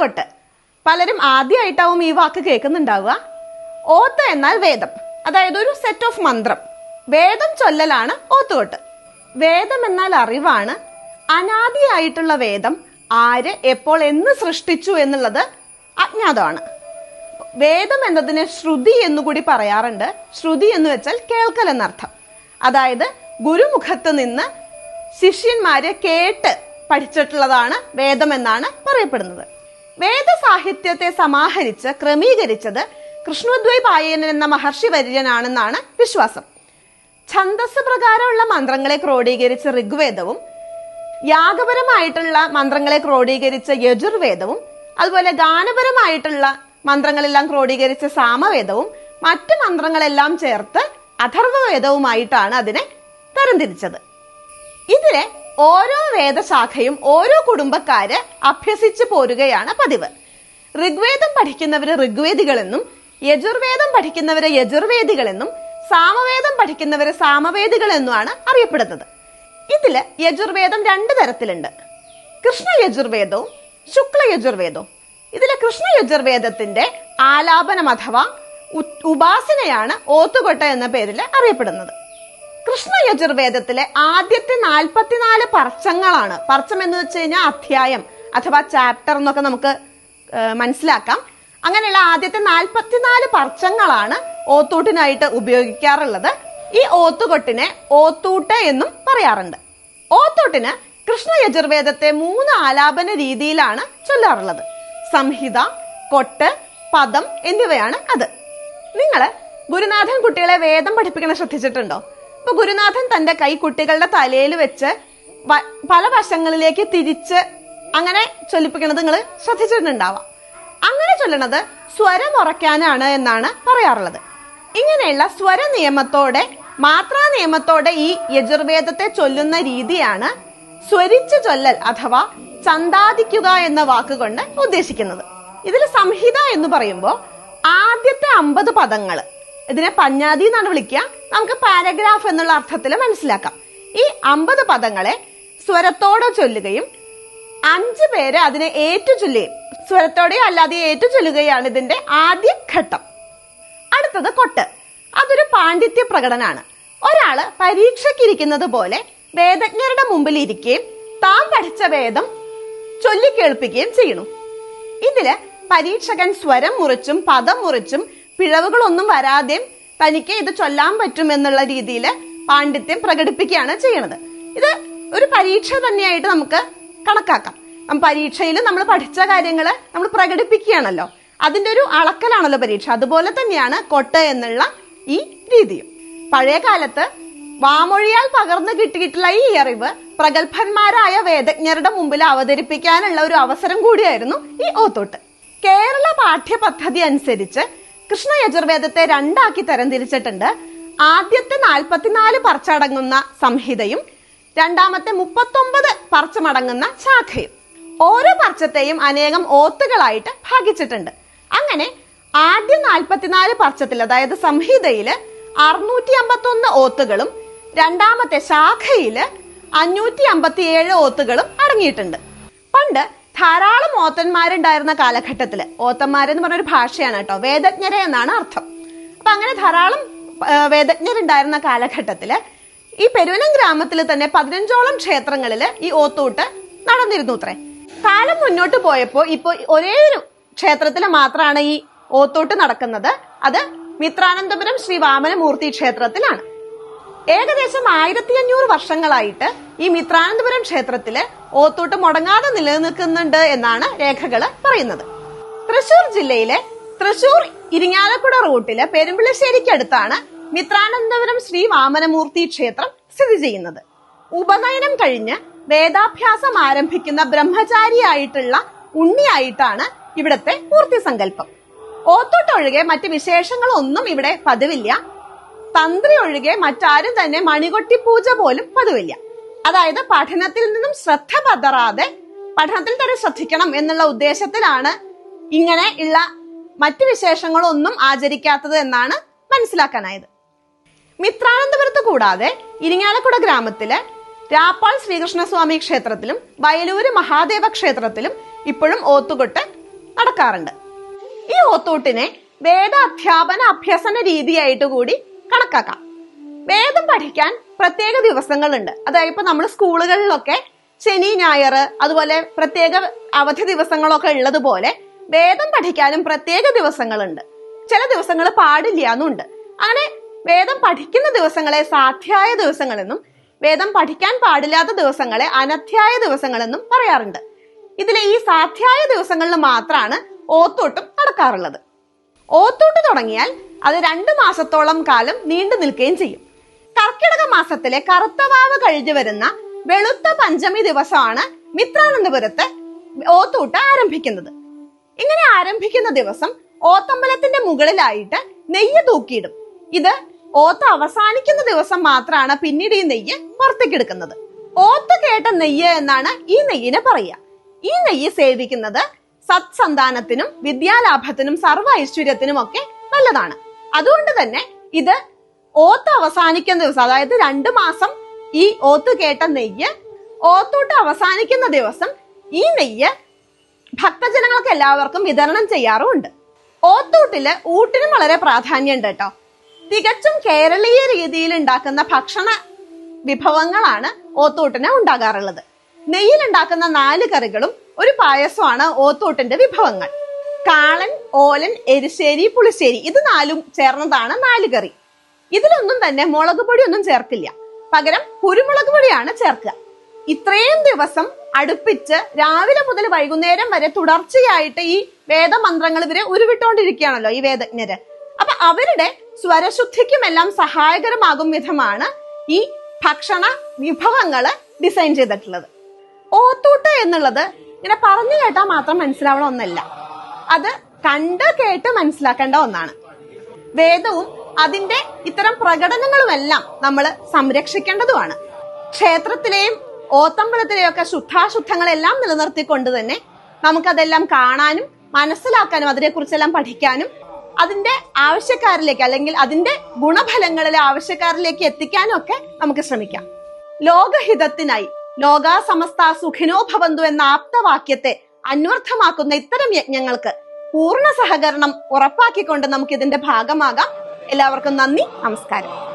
ഓത്തുകൊട്ട് പലരും ആദ്യമായിട്ടാവും ഈ വാക്ക് കേൾക്കുന്നുണ്ടാവുക. ഓത്ത് എന്നാൽ വേദം. അതായത് ഒരു സെറ്റ് ഓഫ് മന്ത്രം. വേദം ചൊല്ലലാണ് ഓത്തുകൊട്ട് വേദം എന്നാൽ അറിവാണ്. അനാദിയായിട്ടുള്ള വേദം ആര് എപ്പോൾ എന്ന് സൃഷ്ടിച്ചു എന്നുള്ളത് അജ്ഞാതമാണ്. വേദം എന്നതിനെ ശ്രുതി എന്നുകൂടി പറയാറുണ്ട്. ശ്രുതി എന്ന് വെച്ചാൽ കേൾക്കൽ എന്നർത്ഥം. അതായത് ഗുരുമുഖത്ത് നിന്ന് ശിഷ്യന്മാരെ കേട്ട് പഠിച്ചിട്ടുള്ളതാണ് വേദം എന്നാണ് പറയപ്പെടുന്നത്. വേദസാഹിത്യത്തെ സമാഹരിച്ച് ക്രമീകരിച്ചത് കൃഷ്ണദ്വൈപായനൻ എന്ന മഹർഷി വര്യനാണെന്നാണ് വിശ്വാസം. ഛന്ദസ് പ്രകാരമുള്ള മന്ത്രങ്ങളെ ക്രോഡീകരിച്ച ഋഗ്വേദവും യാഗപരമായിട്ടുള്ള മന്ത്രങ്ങളെ ക്രോഡീകരിച്ച യജുർവേദവും അതുപോലെ ഗാനപരമായിട്ടുള്ള മന്ത്രങ്ങളെല്ലാം ക്രോഡീകരിച്ച സാമവേദവും മറ്റ് മന്ത്രങ്ങളെല്ലാം ചേർത്ത് അഥർവവേദവുമായിട്ടാണ് അതിനെ തരംതിരിച്ചത്. ഇതിലെ ഓരോ വേദശാഖയും ഓരോ കുടുംബക്കാര് അഭ്യസിച്ചു പോരുകയാണ് പതിവ്. ഋഗ്വേദം പഠിക്കുന്നവര് ഋഗ്വേദികളെന്നും യജുർവേദം പഠിക്കുന്നവരെ യജുർവേദികളെന്നും സാമവേദം പഠിക്കുന്നവരെ സാമവേദികൾ എന്നുമാണ് അറിയപ്പെടുന്നത്. ഇതിൽ യജുർവേദം രണ്ട് തരത്തിലുണ്ട്. കൃഷ്ണ യജുർവേദവും ശുക്ല യജുർവേദവും. ഇതിലെ കൃഷ്ണ യജുർവേദത്തിന്റെ ആലാപനം അഥവാ ഉപാസനയാണ് ഓത്തുകൊട്ട എന്ന പേരിൽ അറിയപ്പെടുന്നത്. കൃഷ്ണ യജുർവേദത്തിലെ ആദ്യത്തെ നാൽപ്പത്തിനാല് പർച്ചങ്ങളാണ്. പർച്ചം എന്ന് വെച്ച് കഴിഞ്ഞാൽ അധ്യായം അഥവാ ചാപ്റ്റർ എന്നൊക്കെ നമുക്ക് മനസ്സിലാക്കാം. അങ്ങനെയുള്ള ആദ്യത്തെ നാൽപ്പത്തിനാല് പർച്ചങ്ങളാണ് ഓത്തൂട്ടിനായിട്ട് ഉപയോഗിക്കാറുള്ളത്. ഈ ഓത്തുകൊട്ടിനെ ഓത്തൂട്ട് എന്നും പറയാറുണ്ട്. ഓത്തൂട്ടിന് കൃഷ്ണ യജുർവേദത്തെ മൂന്ന് ആലാപന രീതിയിലാണ് ചൊല്ലാറുള്ളത്. സംഹിത കൊട്ട് പദം എന്നിവയാണ് അത്. നിങ്ങൾ ഗുരുനാഥൻ കുട്ടികളെ വേദം പഠിപ്പിക്കണ ശ്രദ്ധിച്ചിട്ടുണ്ടോ? ഇപ്പൊ ഗുരുനാഥൻ തന്റെ കൈ കുട്ടികളുടെ തലയിൽ വെച്ച് പല വശങ്ങളിലേക്ക് തിരിച്ച് അങ്ങനെ ചൊല്ലിപ്പിക്കണത് നിങ്ങൾ ശ്രദ്ധിച്ചിട്ടുണ്ടാവാം. അങ്ങനെ ചൊല്ലണത് സ്വരം ഉറയ്ക്കാനാണ് എന്നാണ് പറയാറുള്ളത്. ഇങ്ങനെയുള്ള സ്വര നിയമത്തോടെ മാത്രാ നിയമത്തോടെ ഈ യജുർവേദത്തെ ചൊല്ലുന്ന രീതിയാണ് സ്വരിച്ചു ചൊല്ലൽ അഥവാ ചന്താദിക്കുക എന്ന വാക്കുകൊണ്ട് ഉദ്ദേശിക്കുന്നത്. ഇതിൽ സംഹിത എന്ന് പറയുമ്പോൾ ആദ്യത്തെ അമ്പത് പദങ്ങൾ ഇതിനെ പഞ്ഞാതി എന്നാണ് വിളിക്കുക നമുക്ക് പാരഗ്രാഫ് എന്നുള്ള അർത്ഥത്തിൽ മനസ്സിലാക്കാം. ഈ അമ്പത് പദങ്ങളെ സ്വരത്തോടെ ചൊല്ലുകയും അഞ്ച് പേര് അതിനെ ഏറ്റു ചൊല്ലുകയും സ്വരത്തോടെയോ അല്ലാതെ ഏറ്റു ചൊല്ലുകയാണ് ഇതിന്റെ ആദ്യ ഘട്ടം. അടുത്തത് കൊട്ട്. അതൊരു പാണ്ഡിത്യ പ്രകടനാണ് ഒരാൾ പരീക്ഷയ്ക്കിരിക്കുന്നത് പോലെ വേദജ്ഞരുടെ മുമ്പിൽ ഇരിക്കുകയും താൻ പഠിച്ച വേദം ചൊല്ലിക്കേൾപ്പിക്കുകയും ചെയ്യണം ഇതിൽ പരീക്ഷകൻ സ്വരം മുറിച്ചും പദം മുറിച്ചും പിഴവുകളൊന്നും വരാതെയും തനിക്ക് ഇത് ചൊല്ലാൻ പറ്റും എന്നുള്ള രീതിയിൽ പാണ്ഡിത്യം പ്രകടിപ്പിക്കുകയാണ് ചെയ്യണത്. ഇത് ഒരു പരീക്ഷ തന്നെയായിട്ട് നമുക്ക് കണക്കാക്കാം. പരീക്ഷയിൽ നമ്മൾ പഠിച്ച കാര്യങ്ങൾ നമ്മൾ പ്രകടിപ്പിക്കുകയാണല്ലോ. അതിന്റെ ഒരു അളക്കലാണല്ലോ പരീക്ഷ. അതുപോലെ തന്നെയാണ് കൊട്ട എന്നുള്ള ഈ രീതിയും. പഴയ കാലത്ത് വാമൊഴിയാൽ പകർന്നു കിട്ടിയിട്ടുള്ള ഈ അറിവ് പ്രഗത്ഭന്മാരായ വേദജ്ഞരുടെ മുമ്പിൽ അവതരിപ്പിക്കാനുള്ള ഒരു അവസരം കൂടിയായിരുന്നു ഈ ഓത്തോട്ട്. കേരള പാഠ്യപദ്ധതി അനുസരിച്ച് കൃഷ്ണ യജുർവേദത്തെ രണ്ടാക്കി തരംതിരിച്ചിട്ടുണ്ട്. ആദ്യത്തെ നാൽപ്പത്തിനാല് പർച്ചടങ്ങുന്ന സംഹിതയും രണ്ടാമത്തെ മുപ്പത്തൊമ്പത് പർച്ചമടങ്ങുന്ന ശാഖയും. ഓരോ പർച്ചത്തെയും അനേകം ഓത്തുകളായിട്ട് ഭാഗിച്ചിട്ടുണ്ട്. അങ്ങനെ ആദ്യ നാൽപ്പത്തിനാല് പർച്ചത്തിൽ അതായത് സംഹിതയിൽ അറുന്നൂറ്റി അമ്പത്തൊന്ന് ഓത്തുകളും രണ്ടാമത്തെ ശാഖയിൽ അഞ്ഞൂറ്റി അമ്പത്തിയേഴ് ഓത്തുകളും അടങ്ങിയിട്ടുണ്ട്. പണ്ട് ധാരാളം ഓത്തന്മാരുണ്ടായിരുന്ന കാലഘട്ടത്തിൽ ഓത്തന്മാരെന്ന് പറഞ്ഞൊരു ഭാഷയാണ് കേട്ടോ വേദജ്ഞരെ എന്നാണ് അർത്ഥം. അപ്പൊ അങ്ങനെ ധാരാളം വേദജ്ഞരുണ്ടായിരുന്ന കാലഘട്ടത്തിൽ ഈ പെരുവനം ഗ്രാമത്തിൽ തന്നെ പതിനഞ്ചോളം ക്ഷേത്രങ്ങളിൽ ഈ ഓത്തൂട്ട് നടന്നിരുന്നു അത്രേ കാലം മുന്നോട്ട് പോയപ്പോൾ ഇപ്പോൾ ഒരേ ഒരു ക്ഷേത്രത്തിൽ മാത്രമാണ് ഈ ഓത്തോട്ട് നടക്കുന്നത്. അത് മിത്രാനന്തപുരം ശ്രീ വാമനമൂർത്തി ക്ഷേത്രത്തിലാണ്. ഏകദേശം ആയിരത്തി അഞ്ഞൂറ് വർഷങ്ങളായിട്ട് ഈ മിത്രാനന്തപുരം ക്ഷേത്രത്തിൽ ഓത്തൂട്ട് മുടങ്ങാതെ നിലനിൽക്കുന്നുണ്ട് എന്നാണ് രേഖകൾ പറയുന്നത്. തൃശൂർ ജില്ലയിലെ തൃശൂർ ഇരിങ്ങാലക്കുട റൂട്ടിലെ പെരുമ്പിളശ്ശേരിക്കടുത്താണ് മിത്രാനന്തപുരം ശ്രീ വാമനമൂർത്തി ക്ഷേത്രം സ്ഥിതി ചെയ്യുന്നത്. ഉപനയനം കഴിഞ്ഞ് വേദാഭ്യാസം ആരംഭിക്കുന്ന ബ്രഹ്മചാരിയായിട്ടുള്ള ഉണ്ണിയായിട്ടാണ് ഇവിടത്തെ പൂർത്തി സങ്കല്പം. ഓത്തോട്ടൊഴികെ മറ്റ് വിശേഷങ്ങളൊന്നും ഇവിടെ പതിവില്ല. തന്ത്രി ഒഴികെ മറ്റാരും തന്നെ മണികൊട്ടി പൂജ പോലും പതിവില്ല. അതായത് പഠനത്തിൽ നിന്നും ശ്രദ്ധ പതറാതെ പഠനത്തിൽ തന്നെ ശ്രദ്ധിക്കണം എന്നുള്ള ഉദ്ദേശത്തിലാണ് ഇങ്ങനെ ഉള്ള മറ്റു വിശേഷങ്ങളൊന്നും ആചരിക്കാത്തത് എന്നാണ് മനസ്സിലാക്കാനായത്. മിത്രാനന്തപുരത്ത് കൂടാതെ ഇരിങ്ങാലക്കുട ഗ്രാമത്തിലെ രാപ്പാൾ ശ്രീകൃഷ്ണസ്വാമി ക്ഷേത്രത്തിലും വയലൂര് മഹാദേവ ക്ഷേത്രത്തിലും ഇപ്പോഴും ഓത്തുകൊട്ട് നടക്കാറുണ്ട്. ഈ ഓത്തൂട്ടിനെ വേദ അധ്യാപന അഭ്യസന രീതിയായിട്ട് കൂടി കണക്കാക്കാം. വേദം പഠിക്കാൻ പ്രത്യേക ദിവസങ്ങളുണ്ട്. അതായത് ഇപ്പൊ നമ്മൾ സ്കൂളുകളിലൊക്കെ ശനി ഞായർ അതുപോലെ പ്രത്യേക അവധി ദിവസങ്ങളൊക്കെ ഉള്ളതുപോലെ വേദം പഠിക്കാനും പ്രത്യേക ദിവസങ്ങളുണ്ട്. ചില ദിവസങ്ങൾ പാടില്ല എന്നുണ്ട്. അങ്ങനെ വേദം പഠിക്കുന്ന ദിവസങ്ങളെ സാധ്യായ ദിവസങ്ങളെന്നും വേദം പഠിക്കാൻ പാടില്ലാത്ത ദിവസങ്ങളെ അനധ്യായ ദിവസങ്ങളെന്നും പറയാറുണ്ട്. ഇതിലെ ഈ സാധ്യായ ദിവസങ്ങളിൽ മാത്രമാണ് ഓത്തോട്ടും നടക്കാറുള്ളത്. ഓത്തൂട്ട് തുടങ്ങിയാൽ അത് രണ്ട് മാസത്തോളം കാലം നീണ്ടു നിൽക്കുകയും ചെയ്യും. കർക്കിടക മാസത്തിലെ കറുത്തവാവ് കഴിഞ്ഞു വരുന്ന വെളുത്ത പഞ്ചമി ദിവസമാണ് മിത്രാനന്തപുരത്ത് ഓത്തൂട്ട് ആരംഭിക്കുന്നത്. ഇങ്ങനെ ആരംഭിക്കുന്ന ദിവസം ഓത്തമ്പലത്തിന്റെ മുകളിലായിട്ട് നെയ്യ് തൂക്കിയിടും. ഇത് ഓത്ത് അവസാനിക്കുന്ന ദിവസം മാത്രമാണ് പിന്നീട് ഈ നെയ്യ് പുറത്തേക്ക് എടുക്കുന്നത്. ഓത്ത് കേട്ട നെയ്യ് എന്നാണ് ഈ നെയ്യിനെ പറയുക. ഈ നെയ്യ് സേവിക്കുന്നത് സത്സന്താനത്തിനും വിദ്യാലാഭത്തിനും സർവ ഐശ്വര്യത്തിനും ഒക്കെ നല്ലതാണ്. അതുകൊണ്ട് തന്നെ ഇത് ഓത്ത് അവസാനിക്കുന്ന ദിവസം അതായത് രണ്ടു മാസം ഈ ഓത്ത് കേട്ട നെയ്യ് ഓത്തോട്ട് അവസാനിക്കുന്ന ദിവസം ഈ നെയ്യ് ഭക്തജനങ്ങൾക്ക് എല്ലാവർക്കും വിതരണം ചെയ്യാറുമുണ്ട്. ഓത്തൂട്ടിൽ ഊട്ടിനും വളരെ പ്രാധാന്യമുണ്ട് കേട്ടോ. തികച്ചും കേരളീയ രീതിയിൽ ഉണ്ടാക്കുന്ന ഭക്ഷണ വിഭവങ്ങളാണ് ഓത്തൂട്ടിന് ഉണ്ടാകാറുള്ളത്. നെയ്യിൽ ഉണ്ടാക്കുന്ന നാല് കറികളും ഒരു പായസമാണ് ഓത്തോട്ടിന്റെ വിഭവങ്ങൾ. കാളൻ ഓലൻ എരിശ്ശേരി പുളിശ്ശേരി ഇത് നാലും ചേർന്നതാണ് നാല് കറി ഇതിലൊന്നും തന്നെ മുളക് പൊടി ഒന്നും ചേർക്കില്ല. പകരം കുരുമുളക് പൊടിയാണ് ചേർക്കുക. ഇത്രയും ദിവസം അടുപ്പിച്ച് രാവിലെ മുതൽ വൈകുന്നേരം വരെ തുടർച്ചയായിട്ട് ഈ വേദമന്ത്രങ്ങൾ ഇവരെ ഉരുവിട്ടുകൊണ്ടിരിക്കുകയാണല്ലോ ഈ വേദജ്ഞര്. അപ്പൊ അവരുടെ സ്വരശുദ്ധിക്കുമെല്ലാം സഹായകരമാകും വിധമാണ് ഈ ഭക്ഷണ വിഭവങ്ങൾ ഡിസൈൻ ചെയ്തിട്ടുള്ളത്. ഓത്തൂട്ട് എന്നുള്ളത് ഇങ്ങനെ പറഞ്ഞു കേട്ടാൽ മാത്രം മനസ്സിലാവണ ഒന്നല്ല. അത് കണ്ട് കേട്ട് മനസ്സിലാക്കേണ്ട ഒന്നാണ്. വേദവും അതിന്റെ ഇത്തരം പ്രകടനങ്ങളുമെല്ലാം നമ്മൾ സംരക്ഷിക്കേണ്ടതുമാണ്. ക്ഷേത്രത്തിലെയും ഓത്തമ്പലത്തിലെയും ഒക്കെ ശുദ്ധാശുദ്ധങ്ങളെല്ലാം നിലനിർത്തിക്കൊണ്ട് തന്നെ നമുക്കതെല്ലാം കാണാനും മനസ്സിലാക്കാനും അതിനെക്കുറിച്ചെല്ലാം പഠിക്കാനും അതിന്റെ ആവശ്യക്കാരിലേക്ക് അല്ലെങ്കിൽ അതിന്റെ ഗുണഫലങ്ങളിലെ ആവശ്യക്കാരിലേക്ക് എത്തിക്കാനും ഒക്കെ നമുക്ക് ശ്രമിക്കാം. ലോകഹിതത്തിനായി ലോകാ സമസ്ത സുഖിനോ ഭവന്തു എന്ന ആപ്തവാക്യത്തെ അന്വർത്ഥമാക്കുന്ന ഇത്തരം യജ്ഞങ്ങൾക്ക് പൂർണ സഹകരണം ഉറപ്പാക്കിക്കൊണ്ട് നമുക്ക് ഇതിന്റെ ഭാഗമാകാം. എല്ലാവർക്കും നന്ദി നമസ്കാരം.